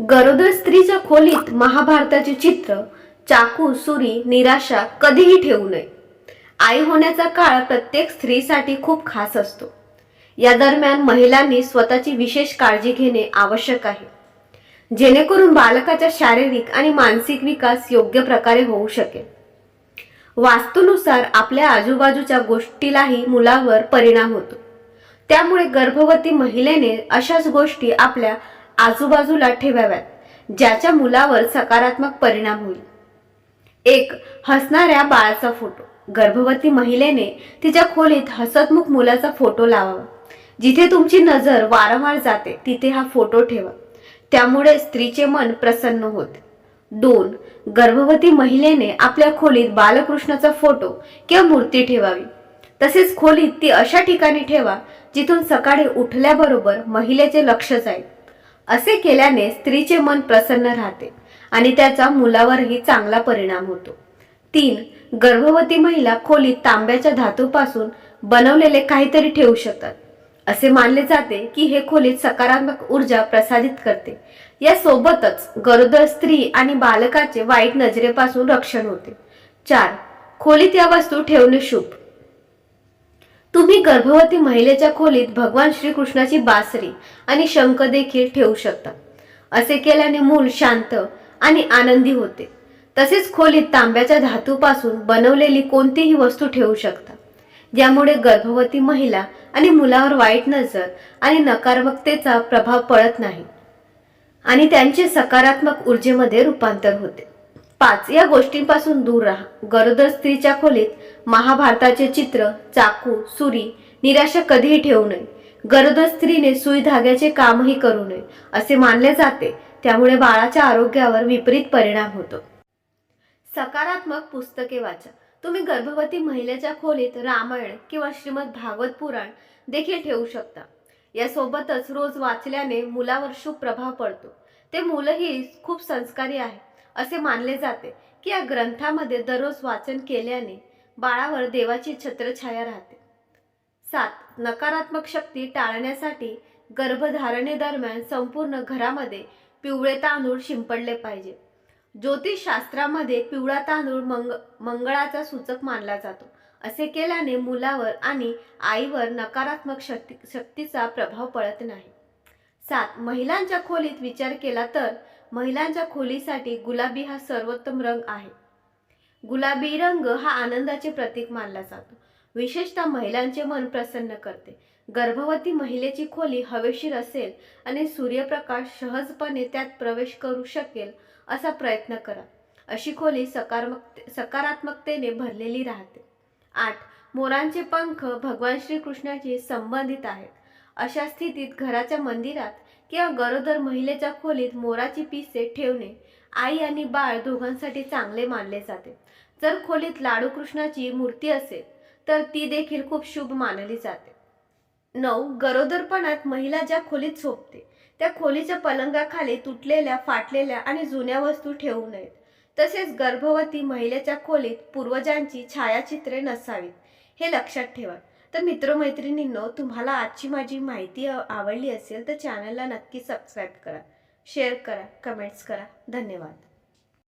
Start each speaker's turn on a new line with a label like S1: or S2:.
S1: गरोदर स्त्रीच्या खोलीत महाभारताचे चित्र चाकू सुरी निराशा कधीही ठेवू नये. आई होण्याचा काळ प्रत्येक स्त्रीसाठी खूप खास असतो. या दरम्यान महिलांनी स्वतःची विशेष काळजी घेणे आवश्यक आहे. जेणेकरून बालकाचा शारीरिक आणि मानसिक विकास योग्य प्रकारे होऊ शकेल. वास्तूनुसार आपल्या आजूबाजूच्या गोष्टीलाही मुलावर परिणाम होतो. त्यामुळे गर्भवती महिलेने अशाच गोष्टी आपल्या आजूबाजूला ठेवाव्यात ज्याच्या मुलावर सकारात्मक परिणाम होईल. एक हसणाऱ्या बाळाचा फोटो. गर्भवती महिलेने तिच्या खोलीत हसतमुख मुलाचा फोटो लावावा. जिथे तुमची नजर वारंवार जाते तिथे हा फोटो ठेवा. त्यामुळे स्त्रीचे मन प्रसन्न होत. दोन गर्भवती महिलेने आपल्या खोलीत बालकृष्णाचा फोटो किंवा मूर्ती ठेवावी. तसेच खोलीत ती अशा ठिकाणी ठेवा जिथून सकाळी उठल्याबरोबर महिलेचे लक्ष जाईल. असे केल्याने स्त्रीचे मन प्रसन्न राहते आणि त्याचा मुलावरही चांगला परिणाम होतो. तीन गर्भवती महिला खोलीत तांब्याच्या धातूपासून बनवलेले काहीतरी ठेवू शकतात. असे मानले जाते की हे खोलीत सकारात्मक ऊर्जा प्रसारित करते. या सोबतच गरोदर स्त्री आणि बालकाचे वाईट नजरेपासून रक्षण होते. चार खोलीत या वस्तू ठेवणे शुभ. तुम्ही गर्भवती महिलेच्या खोलीत भगवान श्रीकृष्णाची बासरी आणि शंख देखील ठेवू शकता. असे केल्याने मूल शांत आणि आनंदी होते. तसेच खोलीत तांब्याच्या धातूपासून बनवलेली कोणतीही वस्तू ठेवू शकता. ज्यामुळे गर्भवती महिला आणि मुलावर वाईट नजर आणि नकारात्मकतेचा प्रभाव पडत नाही आणि त्यांचे सकारात्मक ऊर्जेमध्ये रूपांतर होते. पाच या गोष्टींपासून दूर राहा. गरोदर स्त्रीच्या खोलीत महाभारताचे चित्र चाकू सुरी निराशा कधीही ठेवू नये. गरोदर स्त्रीने सुई धाग्याचे कामही करू नये असे मानले जाते. त्यामुळे बाळाच्या आरोग्यावर विपरीत परिणाम होतो. सकारात्मक पुस्तके वाचा. तुम्ही गर्भवती महिलेच्या खोलीत रामायण किंवा श्रीमद भागवत पुराण देखील ठेवू शकता. यासोबतच रोज वाचल्याने मुलावर शुभ प्रभाव पडतो. ते मुलंही खूप संस्कारी आहे. असे मानले जाते की या ग्रंथामध्ये दररोज वाचन केल्याने बाळावर देवाची छत्रछाया राहते. सात नकारात्मक शक्ती टाळण्यासाठी गर्भधारणेदरम्यान संपूर्ण घरामध्ये पिवळे तांदूळ शिंपडले पाहिजे. ज्योतिषशास्त्रामध्ये पिवळा तांदूळ मंग मंगळाचा सूचक मानला जातो. असे केल्याने मुलावर आणि आईवर नकारात्मक शक्ती शक्तीचा प्रभाव पडत नाही. सात महिलांच्या खोलीत विचार केला तर महिलांच्या खोलीसाठी गुलाबी हा सर्वोत्तम रंग आहे. गुलाबी रंग हा आनंदाचे प्रतीक मानला जातो. विशेषतः महिलांचे मन प्रसन्न करते. गर्भवती महिलेची खोली हवेशीर असेल आणि सूर्यप्रकाश सहजपणे त्यात प्रवेश करू शकेल असा प्रयत्न करा. अशी खोली सकारात्मक सकारात्मकतेने भरलेली राहते. आठ. मोरांचे पंख भगवान श्रीकृष्णाशी संबंधित आहेत. अशा स्थितीत घराच्या मंदिरात किंवा गरोदर महिलेच्या खोलीत मोराची पिसे ठेवणे आई आणि बाळ दोघांसाठी चांगले मानले जाते. जर खोलीत लाडू कृष्णाची मूर्ती असेल तर ती देखील खूप शुभ मानली जाते. नऊ गरोदरपणात महिला ज्या खोलीत झोपते त्या खोलीच्या पलंगाखाली तुटलेल्या फाटलेल्या आणि जुन्या वस्तू ठेवू नयेत. तसेच गर्भवती महिलेच्या खोलीत पूर्वजांची छायाचित्रे नसावीत. हे लक्षात ठेवा. तर मित्रमैत्रिणींनो तुम्हाला आजची माझी माहिती आवडली असेल तर चॅनलला नक्की सबस्क्राईब करा शेअर करा कमेंट्स करा. धन्यवाद.